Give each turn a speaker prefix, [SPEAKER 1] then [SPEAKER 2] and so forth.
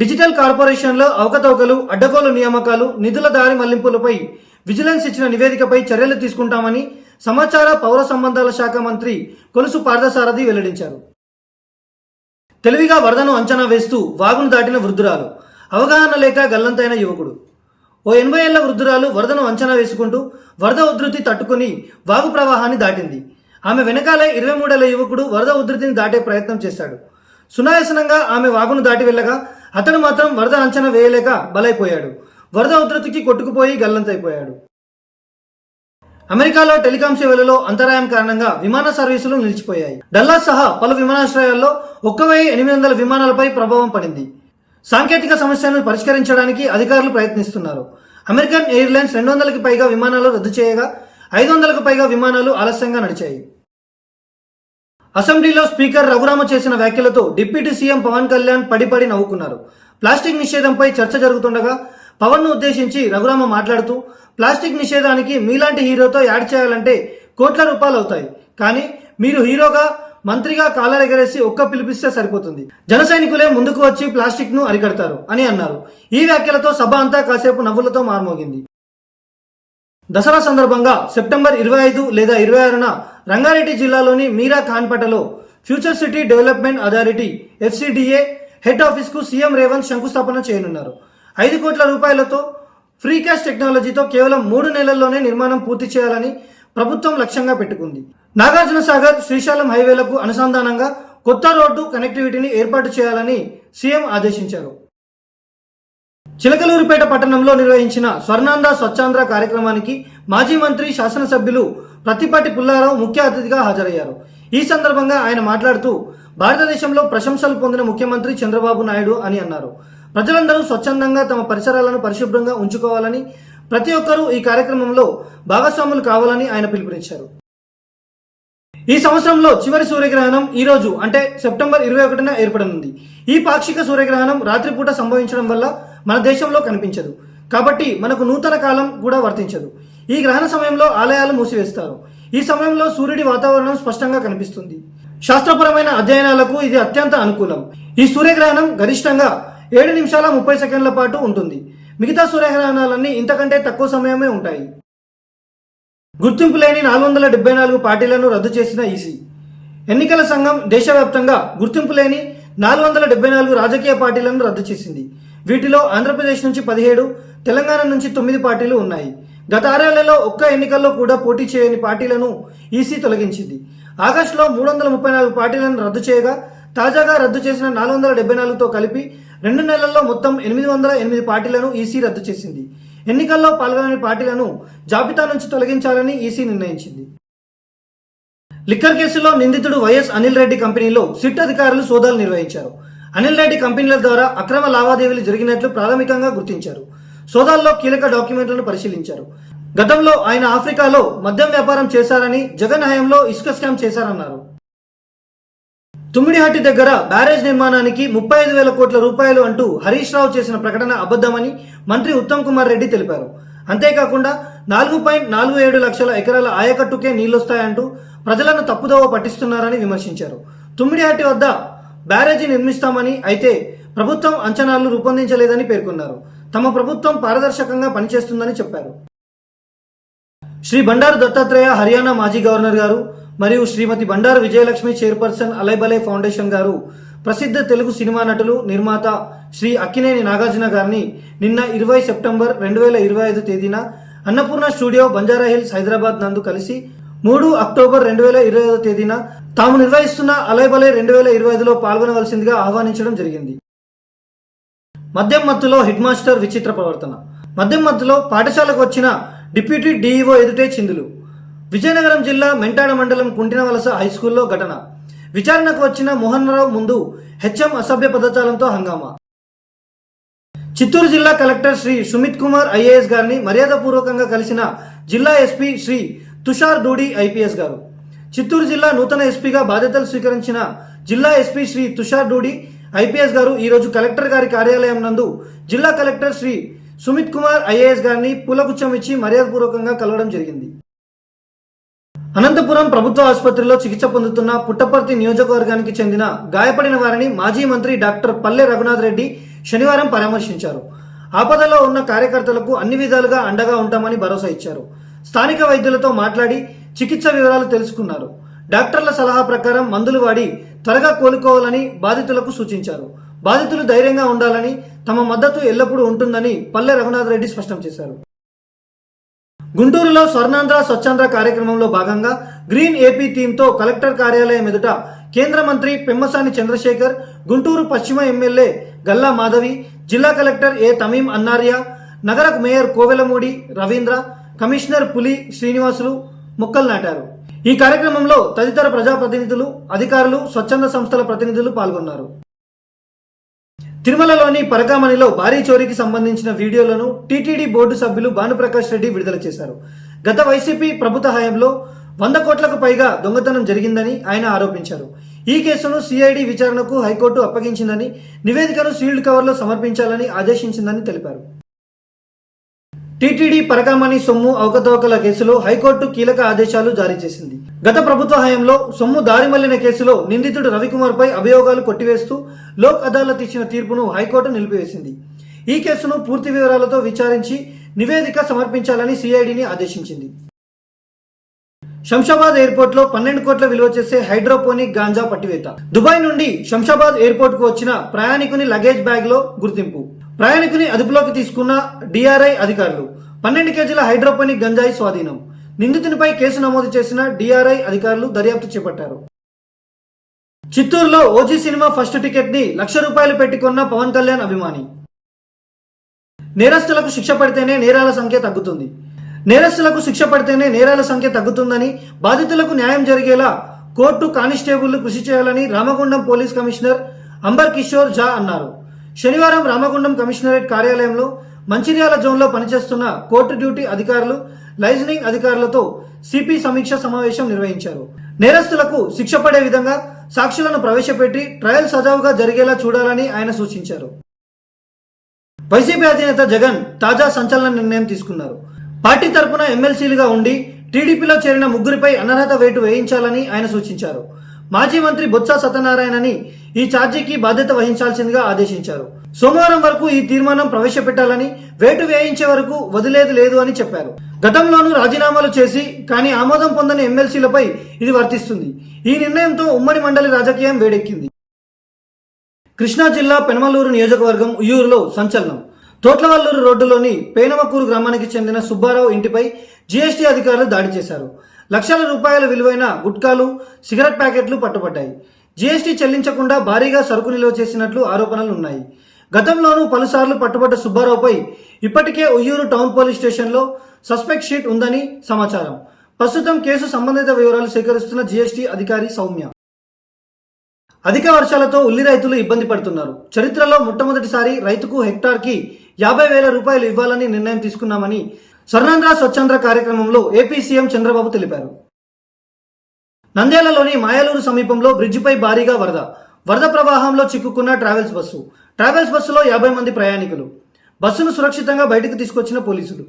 [SPEAKER 1] Digital కార్పొరేషన్లో అవకతవకలు అడ్డగోలు నియామకాలు నిధుల దారి మళ్ళింపులపై విజిలెన్స్ ఇచ్చిన నివేదికపై చర్యలు తీసుకుంటామని సమాచార పౌర సంబంధాల శాఖ మంత్రి కొలుసు పార్థసారథి వెల్లడించారు. తెలివిగా వరదను అంచనా వేస్తూ వాగును దాటిన వృద్ధురాలు అవగాహన లేక గల్లంతైన యువకుడు. ఓ ఎనభై ఏళ్ళ వృద్ధురాలు వరదను అంచనా వేసుకుంటూ వరద ఉధృతి తట్టుకుని వాగు ప్రవాహాన్ని దాటింది. ఆమె వెనకాలే ఇరవై మూడేళ్ళ యువకుడు వరద ఉధృతిని దాటే ప్రయత్నం చేశాడు. సునాయాసనంగా ఆమె వాగును దాటి వెళ్ళగా అతడు మాత్రం వరద అంచనా వేయలేక బలైపోయాడు. వరద ఉధృతికి కొట్టుకుపోయి గల్లంతైపోయాడు. అమెరికాలో టెలికాం సేవలలో అంతరాయం కారణంగా విమాన సర్వీసులు నిలిచిపోయాయి. డల్లాస్ సహా పలు విమానాశ్రయాల్లో ఒక్క వెయ్యి ఎనిమిది వందల విమానాలపై ప్రభావం పడింది. సాంకేతిక సమస్యను పరిష్కరించడానికి అధికారులు ప్రయత్నిస్తున్నారు. అమెరికన్ ఎయిర్లైన్స్ రెండు వందలకి పైగా విమానాలు రద్దు చేయగా ఐదు వందలకు పైగా విమానాలు ఆలస్యంగా నడిచాయి. అసెంబ్లీలో స్పీకర్ రఘురామ చేసిన వ్యాఖ్యలతో డిప్యూటీ సీఎం పవన్ కళ్యాణ్ పడిపడి నవ్వుకున్నారు. ప్లాస్టిక్ నిషేధంపై చర్చ జరుగుతుండగా పవన్ను ఉద్దేశించి రఘురామ మాట్లాడుతూ ప్లాస్టిక్ నిషేధానికి మీలాంటి హీరోతో యాడ్ చేయాలంటే కోట్ల రూపాయలు అవుతాయి. కానీ మీరు హీరోగా మంత్రిగా కాలర్ ఎగరేసి ఒక్క పిలిపిస్తే సరిపోతుంది. జన సైనికులే ముందుకు వచ్చి ప్లాస్టిక్ను అరికడతారు అని అన్నారు. ఈ వ్యాఖ్యలతో సభ అంతా కాసేపు నవ్వులతో మారుమోగింది. దసరా సందర్భంగా సెప్టెంబర్ ఇరవై ఐదు లేదా ఇరవై ఆరున రంగారెడ్డి జిల్లాలోని మీరా ఖాన్పేటలో future city development authority FCDA head ఆఫీస్కు సీఎం రేవంత్ శంకుస్థాపన చేయనున్నారు. ఐదు కోట్ల రూపాయలతో ఫ్రీ క్యాష్ టెక్నాలజీతో కేవలం మూడు నెలల్లోనే నిర్మాణం పూర్తి చేయాలని ప్రభుత్వం లక్ష్యంగా పెట్టుకుంది. నాగార్జున సాగర్ శ్రీశైలం హైవేలకు అనుసంధానంగా కొత్త రోడ్డు కనెక్టివిటీని ఏర్పాటు చేయాలని సీఎం ఆదేశించారు. చిలకలూరుపేట పట్టణంలో నిర్వహించిన స్వర్ణాంధ్ర స్వచ్ఛాంధ్ర కార్యక్రమానికి మాజీ మంత్రి శాసనసభ్యులు ప్రతిపాటి పుల్లారావు ముఖ్య అతిథిగా హాజరయ్యారు. ఈ సందర్భంగా ఆయన మాట్లాడుతూ భారతదేశంలో ప్రశంసలు పొందిన ముఖ్యమంత్రి చంద్రబాబు నాయుడు అని అన్నారు. ప్రజలందరూ స్వచ్ఛందంగా తమ పరిసరాలను పరిశుభ్రంగా ఉంచుకోవాలని ప్రతి ఒక్కరూ ఈ కార్యక్రమంలో భాగస్వాములు కావాలని ఆయన పిలుపునిచ్చారు. ఈ సంవత్సరంలో చివరి సూర్యగ్రహణం ఈ రోజు అంటే సెప్టెంబర్ ఇరవై ఒకటిన ఏర్పడనుంది. ఈ పాక్షిక సూర్యగ్రహణం రాత్రిపూట సంభవించడం వల్ల మన దేశంలో కనిపించదు. కాబట్టి మనకు నూతన కాలం కూడా వర్తించదు. ఈ గ్రహణ సమయంలో ఆలయాలు మూసివేస్తారు. ఈ సమయంలో సూర్యుడి వాతావరణం స్పష్టంగా కనిపిస్తుంది. శాస్త్రపరమైన అధ్యయనాలకు ఇది అత్యంత అనుకూలం. ఈ సూర్యగ్రహణం గరిష్టంగా ఏడు నిమిషాల ముప్పై సెకండ్ల పాటు ఉంటుంది. మిగతా సూర్యగ్రహణాలన్నీ ఇంతకంటే తక్కువ సమయమే ఉంటాయి. గుర్తింపు లేని నాలుగు వందల డెబ్బై నాలుగు పార్టీలను రద్దు చేసిన ఈసీ. ఎన్నికల సంఘం దేశవ్యాప్తంగా గుర్తింపు లేని నాలుగు వందల డెబ్బై నాలుగు రాజకీయ పార్టీలను రద్దు చేసింది. వీటిలో ఆంధ్రప్రదేశ్ నుంచి పదిహేడు తెలంగాణ నుంచి తొమ్మిది పార్టీలు ఉన్నాయి. గత ఆరేళ్ళలో ఒక్క ఎన్నికల్లో కూడా పోటీ చేయని పార్టీలను ఈసీ తొలగించింది. ఆగస్టులో మూడు వందల ముప్పై నాలుగు పార్టీలను రద్దు చేయగా తాజాగా రద్దు చేసిన నాలుగు వందల డెబ్బై నాలుగుతో కలిపి రెండు నెలల్లో మొత్తం ఎనిమిది వందల ఎనిమిది పార్టీలను ఈసీ రద్దు చేసింది. ఎన్నికల్లో పాల్గొనని పార్టీలను జాబితా నుంచి తొలగించాలని ఈసీ నిర్ణయించింది. లిక్కర్ కేసులో నిందితుడు వైఎస్ అనిల్ రెడ్డి కంపెనీలో సిట్ అధికారులు సోదాలు నిర్వహించారు. అనిల్ రెడ్డి కంపెనీల ద్వారా అక్రమ లావాదేవీలు జరిగినట్లు ప్రాథమికంగా గుర్తించారు. సోదాల్లో కీలక డాక్యుమెంట్లను పరిశీలించారు. గతంలో ఆయన ఆఫ్రికాలో మద్యం వ్యాపారం చేశారని జగన్ హయాంలో ఇసుక స్కామ్ చేశారన్నారు. తుమ్మిడిహట్టి దగ్గర బ్యారేజ్ నిర్మాణానికి ముప్పై ఐదు వేల కోట్ల రూపాయలు అంటూ హరీష్ రావు చేసిన ప్రకటన అబద్ధమని మంత్రి ఉత్తమ్ కుమార్ రెడ్డి తెలిపారు. అంతేకాకుండా నాలుగు పాయింట్ నాలుగు ఏడు లక్షల ఎకరాల ఆయకట్టుకే నీళ్ళొస్తాయంటూ ప్రజలను తప్పుదోవ పట్టిస్తున్నారని విమర్శించారు. తుమ్మిడిహట్టి వద్ద బ్యారేజీ నిర్మిస్తామని అయితే ప్రభుత్వం అంచనాలు రూపొందించలేదని పేర్కొన్నారు. తమ ప్రభుత్వం పారదర్శకంగా పనిచేస్తుందని చెప్పారు. శ్రీ బండారు దత్తాత్రేయ హర్యానా మాజీ గవర్నర్ గారు మరియు శ్రీమతి బండారు విజయలక్ష్మి చైర్పర్సన్ అలైబలే ఫౌండేషన్ గారు ప్రసిద్ధ తెలుగు సినిమా నటులు నిర్మాత శ్రీ అక్కినేని నాగార్జున గారిని నిన్న ఇరవై సెప్టెంబర్ రెండు వేల ఇరవై ఐదు తేదీన అన్నపూర్ణ స్టూడియో బంజారా హిల్స్ హైదరాబాద్ నందు కలిసి మూడు అక్టోబర్ రెండు వేల ఇరవై ఐదో తేదీన తాము నిర్వహిస్తున్న అలైబలే రెండు వేల ఇరవై ఐదులో పాల్గొనవలసిందిగా ఆహ్వానించడం జరిగింది. మద్యం మత్తులో హెడ్ మాస్టర్ విచిత్ర ప్రవర్తన. మద్యం మత్తులో పాఠశాలకు వచ్చిన డిప్యూటీ డీఈఓ ఎదుటే చిందులు. విజయనగరం జిల్లా మెంటాడ మండలం కుంటినవలస హై స్కూల్లో ఘటన. విచారణకు వచ్చిన మోహన్రావు ముందు హెచ్ఎం అసభ్య పదజాలంతో హంగామా. చిత్తూరు జిల్లా కలెక్టర్ శ్రీ సుమిత్ కుమార్ ఐఏఎస్ గారిని మర్యాదపూర్వకంగా కలిసిన జిల్లా ఎస్పీ శ్రీ తుషార్ డూడి ఐపీఎస్ గారు. చిత్తూరు జిల్లా నూతన ఎస్పీగా బాధ్యతలు స్వీకరించిన జిల్లా ఎస్పీ శ్రీ తుషార్ డూడి ఐపీఎస్ గారు ఈరోజు కలెక్టర్ గారి కార్యాలయం నందు జిల్లా కలెక్టర్ శ్రీ సుమిత్ కుమార్ ఐఏఎస్ గారిని పూలగుచ్చం ఇచ్చి మర్యాదపూర్వకంగా కలవడం జరిగింది. అనంతపురం ప్రభుత్వ ఆసుపత్రిలో చికిత్స పొందుతున్న పుట్టపర్తి నియోజకవర్గానికి చెందిన గాయపడిన వారిని మాజీ మంత్రి డాక్టర్ పల్లె రఘునాథ్ రెడ్డి శనివారం పరామర్శించారు. ఆపదలో ఉన్న కార్యకర్తలకు అన్ని విధాలుగా అండగా ఉంటామని భరోసా ఇచ్చారు. స్థానిక వైద్యులతో మాట్లాడి చికిత్స వివరాలు తెలుసుకున్నారు. డాక్టర్ల సలహా ప్రకారం మందులు వాడి త్వరగా కోలుకోవాలని బాధితులకు సూచించారు. బాధితులు ధైర్యంగా ఉండాలని తమ మద్దతు ఎల్లప్పుడూ ఉంటుందని పల్లె రఘునాథ్ రెడ్డి స్పష్టం చేశారు. గుంటూరులో స్వర్ణాంధ్ర స్వచ్ఛాంధ్ర కార్యక్రమంలో భాగంగా గ్రీన్ ఏపీ థీమ్తో కలెక్టర్ కార్యాలయం ఎదుట కేంద్ర మంత్రి పెమ్మసాని చంద్రశేఖర్ గుంటూరు పశ్చిమ ఎమ్మెల్యే గల్లా మాధవి జిల్లా కలెక్టర్ ఏ తమీం అన్నార్య నగర మేయర్ కోవెలమూడి రవీంద్ర కమిషనర్ పులి శ్రీనివాసులు మొక్కలు నాటారు. ఈ కార్యక్రమంలో తదితర ప్రజాప్రతినిధులు అధికారులు స్వచ్ఛంద సంస్థల ప్రతినిధులు పాల్గొన్నారు. తిరుమలలోని పరకామణిలో భారీ చోరీకి సంబంధించిన వీడియోలను టీటీడీ బోర్డు సభ్యులు భానుప్రకాష్ రెడ్డి విడుదల చేశారు. గత వైసీపీ ప్రభుత్వ హయాంలో వంద కోట్లకు పైగా దొంగతనం జరిగిందని ఆయన ఆరోపించారు. ఈ కేసును సిఐడి విచారణకు హైకోర్టు అప్పగించిందని నివేదికను సీల్డ్ కవర్లో సమర్పించాలని ఆదేశించిందని తెలిపారు. టీటీడీ పరకామణి సొమ్ము అవకతవకల కేసులో హైకోర్టు కీలక ఆదేశాలు జారీ చేసింది. గత ప్రభుత్వ హయాంలో సొమ్ము దారిమళ్ళిన కేసులో నిందితుడు రవికుమార్ పై అభియోగాలు కొట్టివేస్తూ లోక్ అదాలత్ ఇచ్చిన తీర్పును హైకోర్టు నిలిపివేసింది. ఈ కేసును పూర్తి వివరాలతో విచారించి నివేదిక సమర్పించాలని సిఐడిని ఆదేశించింది. శంషాబాద్ ఎయిర్పోర్ట్లో పన్నెండు కోట్ల విలువ చేసే హైడ్రోపోనిక్ గాంజా పట్టివేత. దుబాయ్ నుండి శంషాబాద్ ఎయిర్పోర్ట్కు వచ్చిన ప్రయాణికుని లగేజ్ బ్యాగ్లో గుర్తింపు. ప్రయాణికుని అదుపులోకి తీసుకున్న డిఆర్ఐ అధికారులు. పన్నెండు కేజీల హైడ్రోపోనిక్ గంజాయి స్వాధీనం. నిందితునిపై కేసు నమోదు చేసిన డిఆర్ఐ అధికారులు దర్యాప్తు చేపట్టారు. చిత్తూరులో ఓజీ సినిమా ఫస్ట్ టికెట్ని లక్ష రూపాయలు పెట్టుకున్న పవన్ కళ్యాణ్ అభిమాని. నేరస్తులకు శిక్ష పడితేనే నేరాల సంఖ్య తగ్గుతుంది. నేరస్తులకు శిక్ష పడితేనే నేరాల సంఖ్య తగ్గుతుందని బాధితులకు న్యాయం జరిగేలా కోర్టు కానిస్టేబుల్ కృషి చేయాలని రామగుండం పోలీస్ కమిషనర్ అంబర్ కిషోర్ ఝా అన్నారు. శనివారం రామగుండం కమిషనరేట్ కార్యాలయంలో మంచిర్యాల జోన్లో పనిచేస్తున్న కోర్టు డ్యూటీ అధికారులు లైజనింగ్ అధికారులతో సిపి సమీక్ష సమావేశం నిర్వహించారు. నేరస్తులకు శిక్ష పడే విధంగా సాక్షులను ప్రవేశపెట్టి ట్రయల్ సజావుగా జరిగేలా చూడాలని ఆయన సూచించారు. వైసీపీ అధినేత జగన్ తాజా సంచలన నిర్ణయం తీసుకున్నారు. పార్టీ తరపున ఎమ్మెల్సీలుగా ఉండి టీడీపీలో చేరిన ముగ్గురిపై అనర్హత వేటు వేయించాలని ఆయన సూచించారు. మాజీ మంత్రి బొత్స సత్యనారాయణని ఈ ఛార్జీకి బాధ్యత వహించాల్సిందిగా ఆదేశించారు. సోమవారం వరకు ఈ తీర్మానం ప్రవేశపెట్టాలని వేటు వేయించే వరకు వదిలేదు లేదు అని చెప్పారు. గతంలోనూ రాజీనామాలు చేసి కానీ ఆమోదం పొందని ఎమ్మెల్సీలపై ఇది వర్తిస్తుంది. ఈ నిర్ణయంతో ఉమ్మడి మండలి రాజకీయం వేడెక్కింది. కృష్ణా జిల్లా పెనమలూరు నియోజకవర్గం ఉయ్యూరులో సంచలనం. తోట్లవల్లూరు రోడ్డులోని పేనమకూరు గ్రామానికి చెందిన సుబ్బారావు ఇంటిపై జీఎస్టీ అధికారులు దాడి చేశారు. లక్షల రూపాయల విలువైన గుట్కాలు సిగరెట్ ప్యాకెట్లు పట్టుబడ్డాయి. జీఎస్టీ చెల్లించకుండా భారీగా సరుకు నిల్వ చేసినట్లు ఆరోపణలు ఉన్నాయి. గతంలోనూ పలుసార్లు పట్టుబడ్డ సుబ్బారావుపై ఇప్పటికే ఉయ్యూరు టౌన్ పోలీస్ స్టేషన్లో సస్పెక్ట్ షీట్ ఉందని సమాచారం. ప్రస్తుతం కేసు సంబంధిత వివరాలు సేకరిస్తున్న జీఎస్టీ అధికారి సౌమ్య. అధిక వర్షాలతో ఉల్లి రైతులు ఇబ్బంది పడుతున్నారు. చరిత్రలో మొట్టమొదటిసారి రైతుకు హెక్టార్కి యాభై వేల రూపాయలు ఇవ్వాలని నిర్ణయం తీసుకున్నామని స్వర్ణాంధ్ర స్వచ్ఛంద్ర కార్యక్రమంలో ఏపీ సీఎం చంద్రబాబు తెలిపారు. నంద్యాలలోని మాయలూరు సమీపంలో బ్రిడ్జిపై భారీగా వరద. వరద ప్రవాహంలో చిక్కుకున్న ట్రావెల్స్ బస్సు. ట్రావెల్స్ బస్సులో యాభై మంది ప్రయాణికులు. బస్సును సురక్షితంగా బయటకు తీసుకొచ్చిన పోలీసులు.